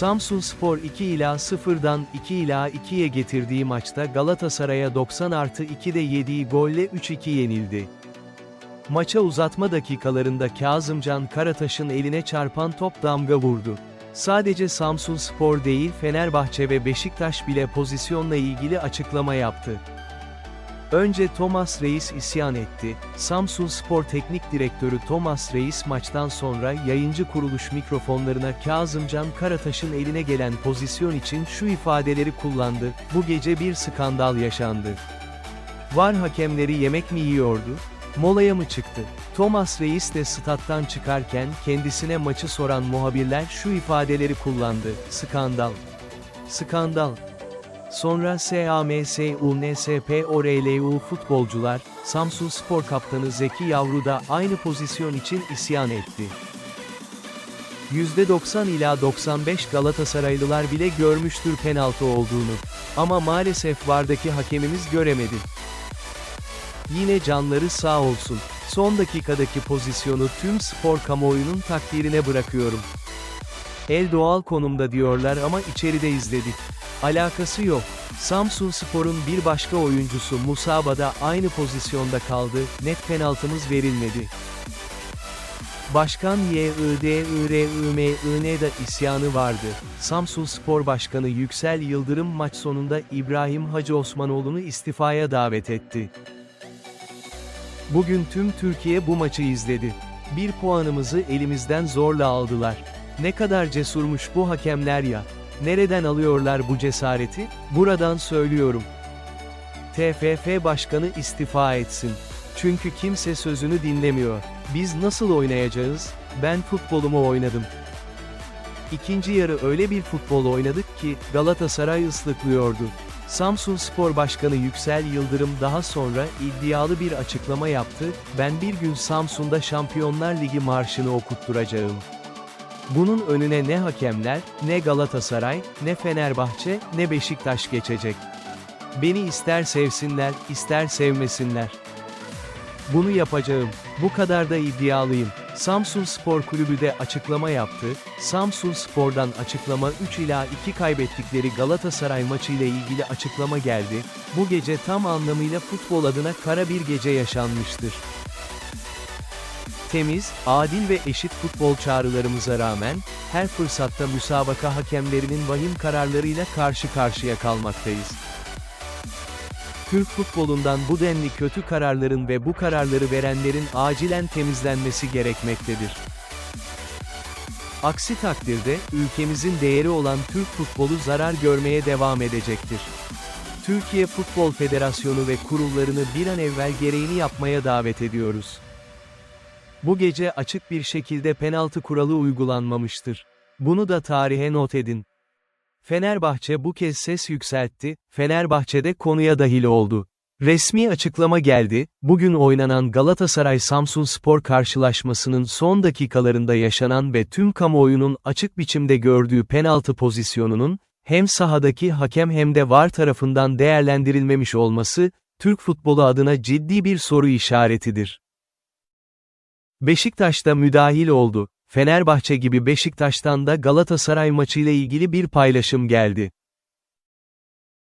Samsun Spor 2 ila 0'dan 2 ila 2'ye getirdiği maçta Galatasaray'a 90 artı 2'de yediği golle 3-2 yenildi. Maça uzatma dakikalarında Kazımcan Karataş'ın eline çarpan top damga vurdu. Sadece Samsun Spor değil Fenerbahçe ve Beşiktaş bile pozisyonla ilgili açıklama yaptı. Önce Thomas Reis isyan etti. Samsun Spor Teknik Direktörü Thomas Reis maçtan sonra yayıncı kuruluş mikrofonlarına Kazımcan Karataş'ın eline gelen pozisyon için şu ifadeleri kullandı. Bu gece bir skandal yaşandı. Var hakemleri yemek mi yiyordu? Molaya mı çıktı? Thomas Reis de stat'tan çıkarken kendisine maçı soran muhabirler şu ifadeleri kullandı. Skandal. Skandal. Sonra SAMSUNSPORLU futbolcular, Samsun Spor Kaptanı Zeki Yavru da aynı pozisyon için isyan etti. %90 ila 95 Galatasaraylılar bile görmüştür penaltı olduğunu. Ama maalesef vardaki hakemimiz göremedi. Yine canları sağ olsun. Son dakikadaki pozisyonu tüm spor kamuoyunun takdirine bırakıyorum. El doğal konumda diyorlar ama içeride izledik. Alakası yok. Samsun Spor'un bir başka oyuncusu Musaba da aynı pozisyonda kaldı, net penaltımız verilmedi. Başkan YIDIRIMIN da isyanı vardı. Samsun Spor Başkanı Yüksel Yıldırım maç sonunda İbrahim Hacı Osmanoğlu'nu istifaya davet etti. Bugün tüm Türkiye bu maçı izledi. Bir puanımızı elimizden zorla aldılar. Ne kadar cesurmuş bu hakemler ya. Nereden alıyorlar bu cesareti? Buradan söylüyorum. TFF Başkanı istifa etsin. Çünkü kimse sözünü dinlemiyor. Biz nasıl oynayacağız? Ben futbolumu oynadım. İkinci yarı öyle bir futbol oynadık ki Galatasaray ıslıklıyordu. Samsun Spor Başkanı Yüksel Yıldırım daha sonra iddialı bir açıklama yaptı, ben bir gün Samsun'da Şampiyonlar Ligi marşını okutturacağım. Bunun önüne ne hakemler, ne Galatasaray, ne Fenerbahçe, ne Beşiktaş geçecek. Beni ister sevsinler, ister sevmesinler. Bunu yapacağım. Bu kadar da iddialıyım. Samsun Spor Kulübü de açıklama yaptı. Samsun Spor'dan açıklama 3 ila 2 kaybettikleri Galatasaray maçı ile ilgili açıklama geldi. Bu gece tam anlamıyla futbol adına kara bir gece yaşanmıştır. Temiz, adil ve eşit futbol çağrılarımıza rağmen, her fırsatta müsabaka hakemlerinin vahim kararlarıyla karşı karşıya kalmaktayız. Türk futbolundan bu denli kötü kararların ve bu kararları verenlerin acilen temizlenmesi gerekmektedir. Aksi takdirde, ülkemizin değeri olan Türk futbolu zarar görmeye devam edecektir. Türkiye Futbol Federasyonu ve kurullarını bir an evvel gereğini yapmaya davet ediyoruz. Bu gece açık bir şekilde penaltı kuralı uygulanmamıştır. Bunu da tarihe not edin. Fenerbahçe bu kez ses yükseltti, Fenerbahçe'de konuya dahil oldu. Resmi açıklama geldi, bugün oynanan Galatasaray-Samsun Spor karşılaşmasının son dakikalarında yaşanan ve tüm kamuoyunun açık biçimde gördüğü penaltı pozisyonunun, hem sahadaki hakem hem de VAR tarafından değerlendirilmemiş olması, Türk futbolu adına ciddi bir soru işaretidir. Beşiktaş'ta müdahil oldu. Fenerbahçe gibi Beşiktaş'tan da Galatasaray maçıyla ilgili bir paylaşım geldi.